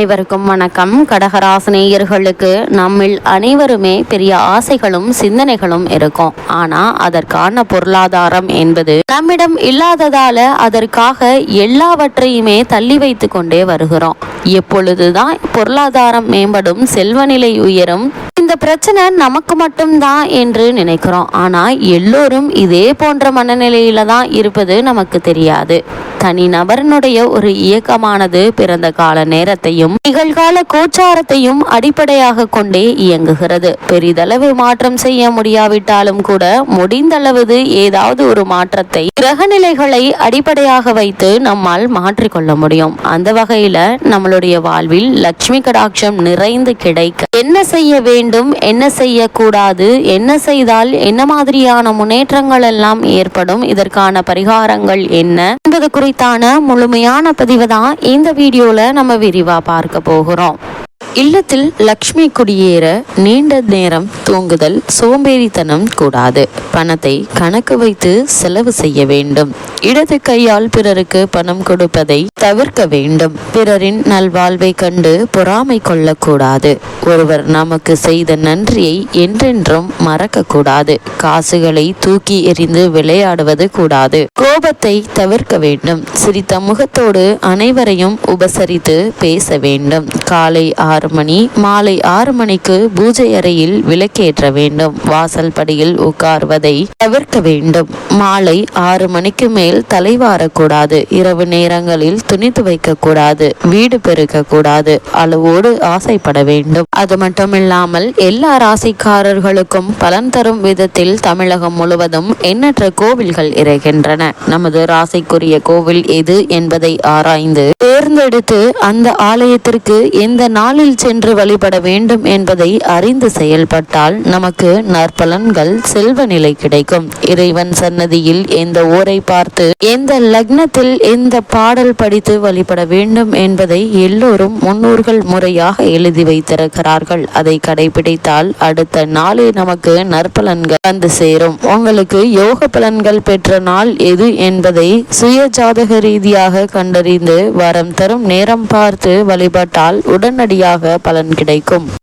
அனைவருக்கும் வணக்கம். கடகராசினியர்களுக்கு நம்மில் அனைவருமே பெரிய ஆசைகளும் சிந்தனைகளும் இருக்கும். ஆனா அதற்கான பொருளாதாரம் என்பது நம்மிடம் இல்லாததால அதற்காக எல்லாவற்றையுமே தள்ளி வைத்து கொண்டே வருகிறோம். எப்பொழுதுதான் பொருளாதாரம் மேம்படும் செல்வநிலை உயரும் பிரச்சனை நமக்கு மட்டும்தான் என்று நினைக்கிறோம். ஆனால் எல்லோரும் இதே போன்ற மனநிலையில தான் இருப்பது நமக்கு தெரியாது. தனி நபரனுடைய ஒரு இயக்கமானது பிறந்த கால நேரத்தையும் நிகழ்கால கோச்சாரத்தையும் அடிப்படையாக கொண்டே இயங்குகிறது. பெரிதளவு மாற்றம் செய்ய முடியாவிட்டாலும் கூட முடிந்தளவு ஏதாவது ஒரு மாற்றத்தை கிரகநிலைகளை அடிப்படையாக வைத்து நம்மால் மாற்றிக்கொள்ள முடியும். அந்த வகையில நம்மளுடைய வாழ்வில் லட்சுமி கடாட்சம் நிறைந்து கிடைக்க என்ன செய்ய வேண்டும் என்ன செய்யக்கூடாது என்ன செய்தால் என்ன மாதிரியான முன்னேற்றங்கள் எல்லாம் ஏற்படும் இதற்கான பரிகாரங்கள் என்ன என்பது குறித்தான முழுமையான பதிவு தான் இந்த வீடியோல நம்ம விரிவா பார்க்க போகிறோம். இல்லத்தில் லக்ஷ்மி குடியேற நீண்ட நேரம் தூங்குதல் சோம்பேறித்தனம் கூடாது. பணத்தை கணக்கு வைத்து செலவு செய்ய வேண்டும். இடது கையால் பிறருக்கு பணம் கொடுப்பதை தவிர்க்க வேண்டும். பிறரின் நல்வாழ்வை கண்டு பொறாமை கொள்ளக்கூடாது. ஒருவர் நமக்கு செய்த நன்றியை என்றென்றும் மறக்க கூடாது காசுகளை தூக்கி எறிந்து விளையாடுவது கூடாது. கோபத்தை தவிர்க்க வேண்டும். சிரித்த முகத்தோடு அனைவரையும் உபசரித்து பேச வேண்டும். காலை ஆறு ஆறு மணி மாலை ஆறு மணிக்கு பூஜை அறையில் விளக்கேற்ற வேண்டும். வாசல் படியில் உட்கார்வதை தவிர்க்க வேண்டும். மாலை ஆறு மணிக்கு மேல் தலைவாரக்கூடாது இரவு நேரங்களில் துணி துவைக்க கூடாது வீடு பெருக்க கூடாது அளவோடு ஆசைப்பட வேண்டும். அது மட்டுமில்லாமல் எல்லா ராசிக்காரர்களுக்கும் பலன் தரும் விதத்தில் தமிழகம் முழுவதும் எண்ணற்ற கோவில்கள் இருக்கின்றன நமது ராசிக்குரிய கோவில் எது என்பதை ஆராய்ந்து தேர்ந்தெடுத்து அந்த ஆலயத்திற்கு எந்த நாளில் சென்று வழிபட வேண்டும் என்பதை அறிந்து செயல்பட்டால் நமக்கு நற்பலன்கள் செல்வ நிலை கிடைக்கும். இறைவன் சன்னதியில் எந்த ஊரை பார்த்து எந்த லக்னத்தில் எந்த பாடல் படித்து வழிபட வேண்டும் என்பதை எல்லோரும் முன்னோர்கள் முறையாக எழுதி வைத்திருக்கிறார்கள். அதை கடைபிடித்தால் அடுத்த நாளே நமக்கு நற்பலன்கள் வந்து சேரும். உங்களுக்கு யோக பலன்கள் பெற்ற நாள் எது என்பதை சுய ஜாதக ரீதியாக கண்டறிந்து வரம் தரும் நேரம் பார்த்து வழிபட்டால் உடனடியாக பலன் கிடைக்கும்.